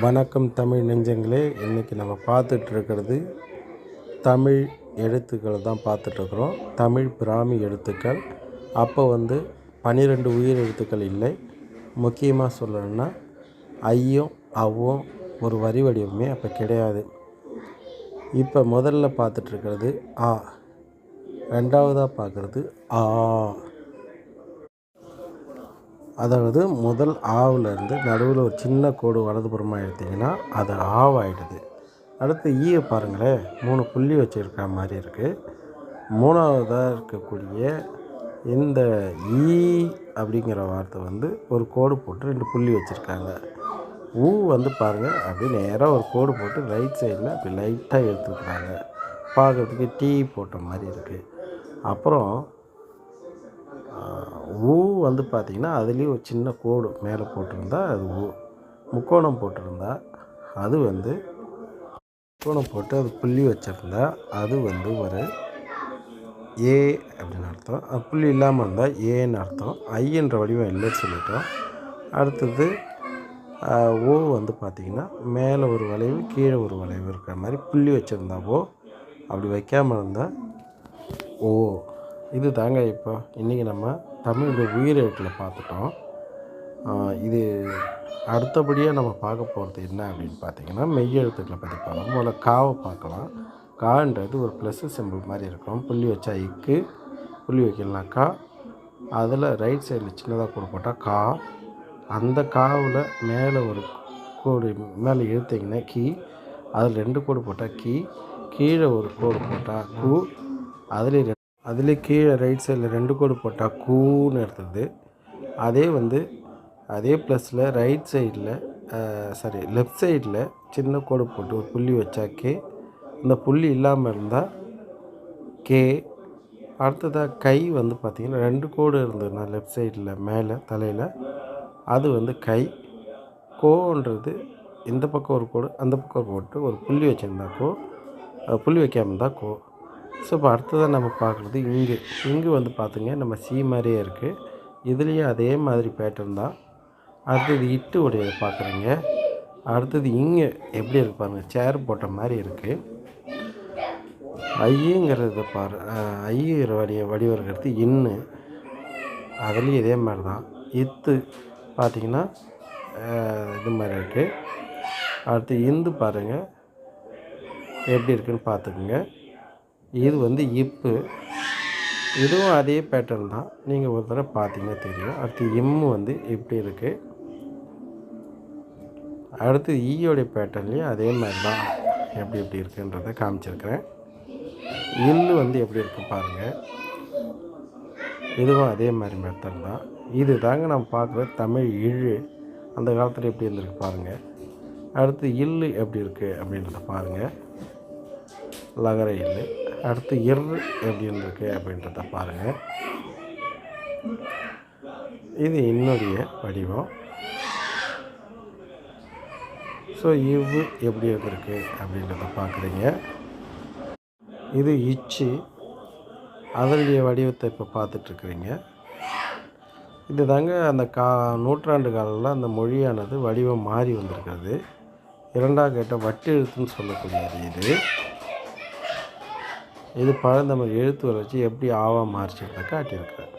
வணக்கம் தமிழ் நெஞ்சங்களே இன்றைக்கி நம்ம பார்த்துட்ருக்கிறது தமிழ் எழுத்துக்களை தான் பார்த்துட்ருக்குறோம். தமிழ் பிராமி எழுத்துக்கள். அப்போ வந்து பன்னிரெண்டு உயிர் எழுத்துக்கள் இல்லை. முக்கியமாக சொல்லணும்னா ஐயும் அவ்வும் ஒரு வரி வடிவமே அப்போ கிடையாது. இப்போ முதல்ல பார்த்துட்ருக்கிறது ஆ. ரெண்டாவதாக பார்க்குறது ஆ. அதாவது முதல் ஆவிலேருந்து நடுவில் ஒரு சின்ன கோடு வலதுபுறமாக எடுத்திங்கன்னா அது ஆவாயிடுது. அடுத்து ஈயை பாருங்களேன் மூணு புள்ளி வச்சுருக்க மாதிரி இருக்குது மூணாவதாக இருக்கக்கூடிய இந்த ஈ அப்படிங்கிற வார்த்தை வந்து ஒரு கோடு போட்டு ரெண்டு புள்ளி வச்சுருக்காங்க. ஊ வந்து பாருங்கள் அப்படியே நேராக ஒரு கோடு போட்டு ரைட் சைடில் அப்படி லைட்டாக எடுத்துக்கிறாங்க. பார்க்குறதுக்கு டீ போட்ட மாதிரி இருக்குது அப்புறம் ஊ வந்து பார்த்திங்கன்னா அதுலேயும் ஒரு சின்ன கோடு மேலே போட்டிருந்தா அது ஊ. முக்கோணம் போட்டிருந்தா அது வந்து முக்கோணம் போட்டு அது புள்ளி வச்சுருந்தா அது வந்து ஒரு ஏ அப்படின்னு அர்த்தம். அது புள்ளி இல்லாமல் இருந்தால் ஏன்னு அர்த்தம். ஐன்ற வடிவம் இல்லைன்னு சொல்லிட்டோம். அடுத்தது ஓ வந்து பார்த்திங்கன்னா மேலே ஒரு வளைவு கீழே ஒரு வளைவு இருக்கிற மாதிரி புள்ளி வச்சுருந்தாவோ அப்படி வைக்காமல் இருந்தால் ஓ. இது தாங்க இப்போ இன்றைக்கி நம்ம தமிழோட உயிரெழுத்தில் பார்த்துட்டோம். இது அடுத்தபடியாக நம்ம பார்க்க போகிறது என்ன அப்படின்னு பார்த்தீங்கன்னா மெய்யெழுத்துக்களை பற்றி பார்க்கலாம். முதல்ல காவை பார்க்கலாம். கான்றது ஒரு ப்ளஸ் சிம்பிள் மாதிரி இருக்கும். புள்ளி வச்சா இக்கு புள்ளி வைக்கலனாக்கா அதில் ரைட் சைடில் சின்னதாக கோடு போட்டால் கா. அந்த காவில் மேலே ஒரு கோடு மேலே இழுத்திங்கன்னா கீ. அதில் ரெண்டு கோடு போட்டால் கீ. கீழே ஒரு கோடு போட்டால் கு. அதில் அதிலே கீழே ரைட் சைடில் ரெண்டு கோடு போட்டால் கூன்னு எடுத்தது. அதே வந்து அதே ப்ளஸில் ரைட் சைடில் சாரி லெஃப்ட் சைடில் சின்ன கோடு போட்டு ஒரு புள்ளி வச்சா கே அந்த புள்ளி இல்லாமல் இருந்தால் கே அடுத்ததாக கை வந்து பார்த்திங்கன்னா ரெண்டு கோடு இருந்ததுன்னா லெஃப்ட் சைடில் மேலே தலையில் அது வந்து கை. கோன்றது இந்த பக்கம் ஒரு கோடு அந்த பக்கம் போட்டு ஒரு புள்ளி வச்சுருந்தா கோ புள்ளி வைக்காமல் இருந்தால் கோ. ஸோ இப்போ அடுத்ததாக நம்ம பார்க்குறது இங்கு. இங்கு வந்து பார்த்துங்க நம்ம சி மாதிரியே இருக்குது இதுலேயும் அதே மாதிரி பேட்டர்ன் தான். அடுத்தது இட்டு உடையதை பார்க்குறீங்க. அடுத்தது இங்கே எப்படி இருக்கு பாருங்கள் சேர் போட்ட மாதிரி இருக்குது ஐயுங்கிறத பாரு ஐயுங்கிற வடிவ வடிவம் இருக்கிறது இன்னு. அதுலேயும் இதே மாதிரி தான். இத்து பார்த்திங்கன்னா இது மாதிரி இருக்குது அடுத்து இந்து பாருங்கள் எப்படி இருக்குன்னு பார்த்துக்குங்க இது வந்து இப்பு. இதுவும் அதே பேட்டர்ன் தான். நீங்கள் ஒரு தடவை பார்த்தீங்கன்னா தெரியும். அடுத்து எம்மு வந்து இப்படி இருக்குது அடுத்து ஈயோடைய பேட்டர்ன்லேயும் அதே மாதிரி தான் எப்படி எப்படி இருக்குன்றதை காமிச்சிருக்கிறேன். இல்லு வந்து எப்படி இருக்கு பாருங்கள் இதுவும் அதே மாதிரி மெத்தட் தான். இது தாங்க நம்ம பார்க்குற தமிழ் இழு. அந்த காலத்தில் எப்படி இருந்திருக்கு பாருங்கள் அடுத்து இல்லு எப்படி இருக்குது அப்படின்றத பாருங்கள் லகர இல்லு அடுத்து இர் எப்படி இருந்திருக்கு அப்படின்றத பாருங்கள் இது என்னுடைய வடிவம். ஸோ இவ்வு எப்படி இருந்திருக்கு அப்படின்றத பார்க்குறீங்க இது இச்சு. அதனுடைய வடிவத்தை இப்போ பார்த்துட்ருக்குறீங்க. இது தாங்க அந்த கா நூற்றாண்டு காலில் அந்த மொழியானது வடிவம் மாறி வந்திருக்கிறது. இரண்டாம் கேட்ட வட்டு எழுத்துன்னு சொல்லக்கூடியது இது. இது பழந்தமிழ் எழுத்து வளர்ச்சி எப்படி ஆவா மாறிச்சிருக்க காட்டியிருக்காரு